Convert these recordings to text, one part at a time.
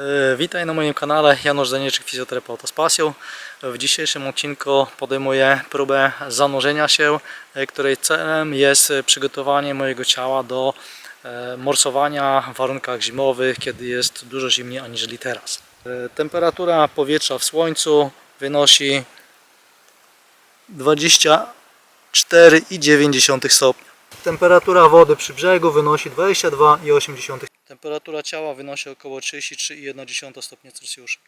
E, Witaj na moim kanale Janusz Zanieczek, fizjoterapeuta z pasją. W dzisiejszym odcinku podejmuję próbę zanurzenia się, e, której celem jest przygotowanie mojego ciała do e, morsowania w warunkach zimowych, kiedy jest dużo zimniej aniżeli teraz. Temperatura powietrza w słońcu wynosi 24,9 stopnia. Temperatura wody przy brzegu wynosi 22,8. Temperatura ciała wynosi około 33,1 stopnia Celsjusza.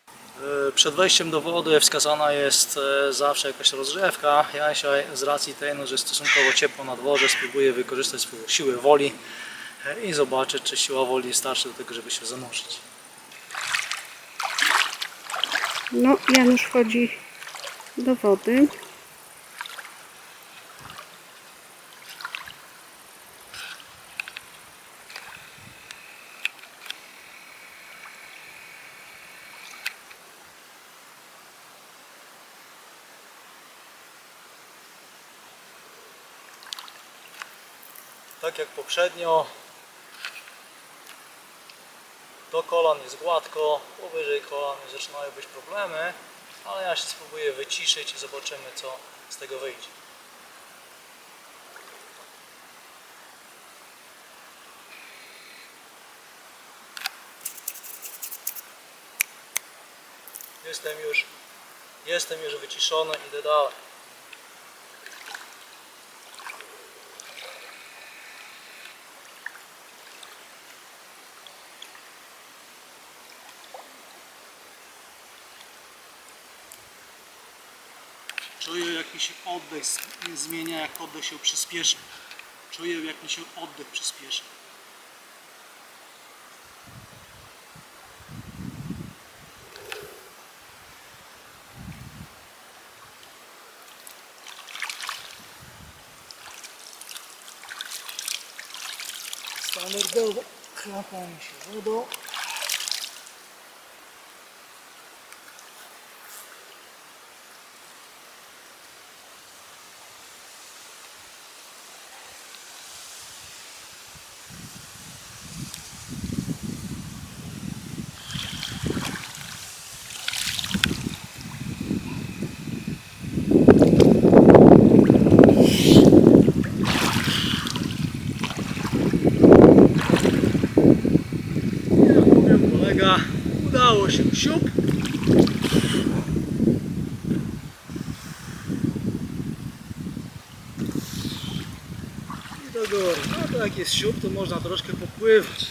E, Przed wejściem do wody wskazana jest e, zawsze jakaś rozgrzewka. Ja dzisiaj z racji tej, no, że jest stosunkowo ciepło na dworze, spróbuję wykorzystać swoją siłę woli e, i zobaczyć, czy siła woli starczy do tego, żeby się zanurzyć. No, Janusz wchodzi do wody. Tak jak poprzednio, do kolan jest gładko, powyżej kolan zaczynają być problemy, ale ja się spróbuję wyciszyć i zobaczymy co z tego wyjdzie. Jestem już, jestem już wyciszony, idę dalej. Czuję jak mi się oddech zmienia, jak oddech się przyspiesza. Czuję jak mi się oddech przyspiesza. Standardowo chlapamy się wodą. Się siup. I do góry. No to jak jest siup, to można troszkę popływać.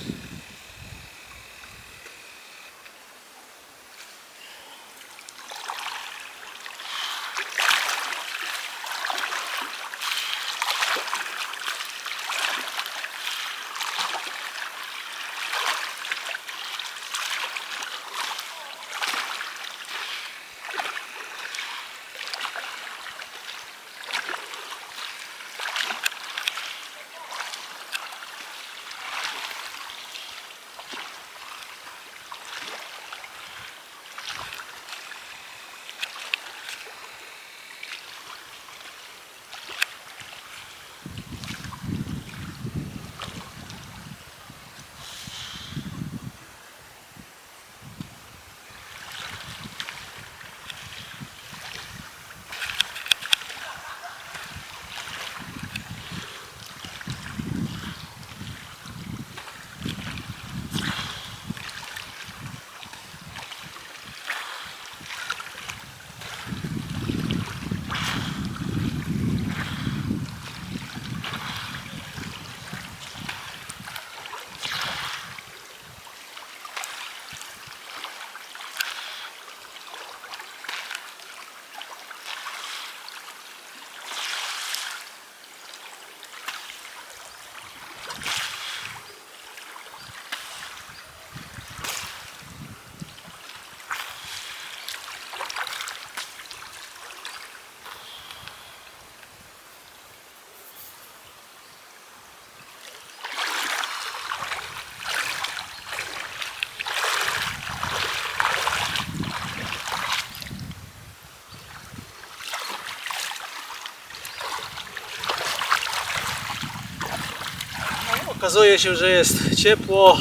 Okazuje się, że jest ciepło.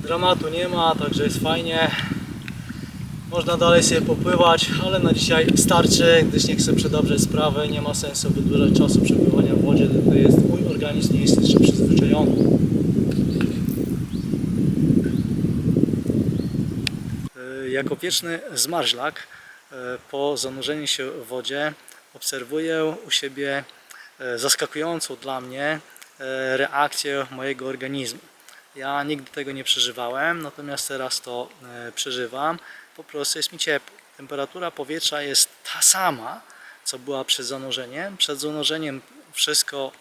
Dramatu nie ma, także jest fajnie. Można dalej sobie popływać, ale na dzisiaj starczy, gdyż nie chcę przedobrać sprawy. Nie ma sensu wydłużać czasu przebywania w wodzie, to jest mój organizm nie jest jeszcze przyzwyczajony. E, Jako wieczny zmarzlak e, po zanurzeniu się w wodzie obserwuję u siebie e, zaskakującą dla mnie reakcję mojego organizmu. Ja nigdy tego nie przeżywałem, natomiast teraz to e, przeżywam. Po prostu jest mi ciepło. Temperatura powietrza jest ta sama, co była przed zanurzeniem. Przed zanurzeniem wszystko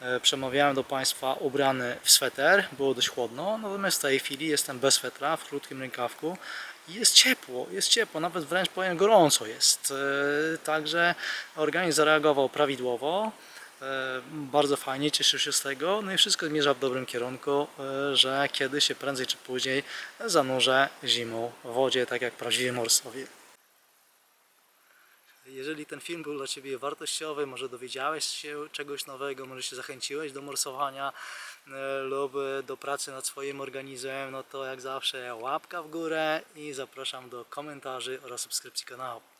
e, przemawiałem do Państwa ubrany w sweter, było dość chłodno, natomiast w tej chwili jestem bez swetra, w krótkim rękawku i jest ciepło, jest ciepło, nawet wręcz powiem gorąco jest. E, Także organizm zareagował prawidłowo. E, Bardzo fajnie, cieszę się z tego. No i wszystko zmierza w dobrym kierunku, e, że kiedyś się prędzej czy później zanurzę zimą w wodzie, tak jak prawdziwy morsowie. Jeżeli ten film był dla Ciebie wartościowy, może dowiedziałeś się czegoś nowego, może się zachęciłeś do morsowania e, lub do pracy nad swoim organizmem, no to jak zawsze łapka w górę i zapraszam do komentarzy oraz subskrypcji kanału.